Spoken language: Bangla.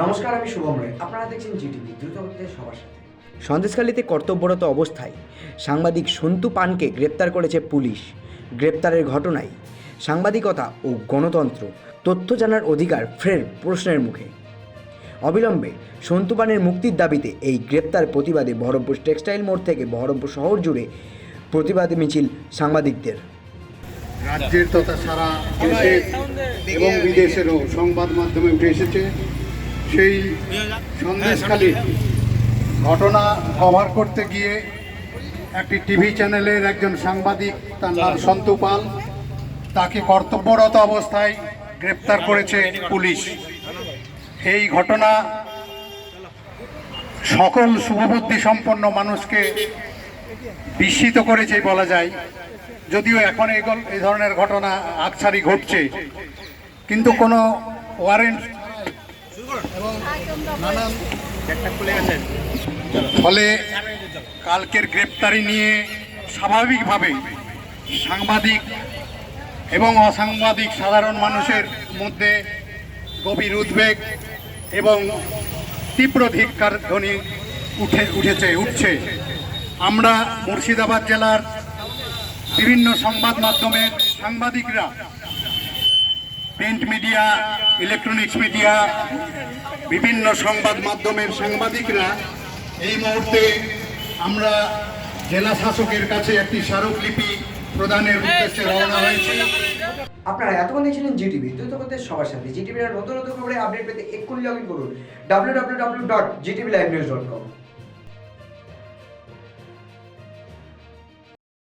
নমস্কার আমি শুভম রায় আপনারা দেখছেন জিটিভি দ্রুত সবার সাথে। সন্দেশখালীতে কর্তব্যরত অবস্থায় সাংবাদিক সন্তু পানকে গ্রেপ্তার করেছে পুলিশ। গ্রেপ্তারের ঘটনায় সাংবাদিকতা ও গণতন্ত্র তথ্য জানার অধিকার ফের প্রশ্নের মুখে। অবিলম্বে সন্তু পানের মুক্তির দাবিতে এই গ্রেপ্তার প্রতিবাদে বহরমপুর টেক্সটাইল মোড় থেকে বহরমপুর শহর জুড়ে প্রতিবাদী মিছিল সাংবাদিকদের। রাজ্যের তথা সারা দেশে এবং বিদেশেরও সংবাদ মাধ্যমে উঠে এসেছে। সেই সন্দেশখালী ঘটনা কভার করতে গিয়ে একটি টিভি চ্যানেলের একজন সাংবাদিক, তার নাম সন্তু পাল, তাকে কর্তব্যরত অবস্থায় গ্রেপ্তার করেছে পুলিশ। এই ঘটনা সকল শুভবুদ্ধি সম্পন্ন মানুষকে বিস্মিত করেছে বলা যায়। যদিও এখন এই ধরনের ঘটনা আকছারি ঘটছে, কিন্তু কোনো ওয়ারেন্ট ফলে কালকের গ্রেপ্তারি নিয়ে স্বাভাবিকভাবে সাংবাদিক এবং অসাংবাদিক সাধারণ মানুষের মধ্যে গভীর উদ্বেগ এবং তীব্র ধিক্ষার ধ্বনি উঠে, উঠেছে, উঠছে। আমরা মুর্শিদাবাদ জেলার বিভিন্ন সংবাদ মাধ্যমের সাংবাদিকরা প্রিন্ট মিডিয়া, ইলেকট্রনিক্স মিডিয়া, বিভিন্ন সংবাদ মাধ্যমের সাংবাদিকরা এই মুহূর্তে আমরা জেলা শাসকের কাছে একটি স্মারকলিপি প্রদানের উদ্দেশ্যে রওনা হয়েছি। আপনারা এতক্ষণ দেখছিলেন জিটিভি দ্রুত হচ্ছে সবার সাথে জিটিভির নতুন নতুন খবরে আপডেট পেতে এক্ষুনি লগ ইন করুন। W W W dot GTV live news dot com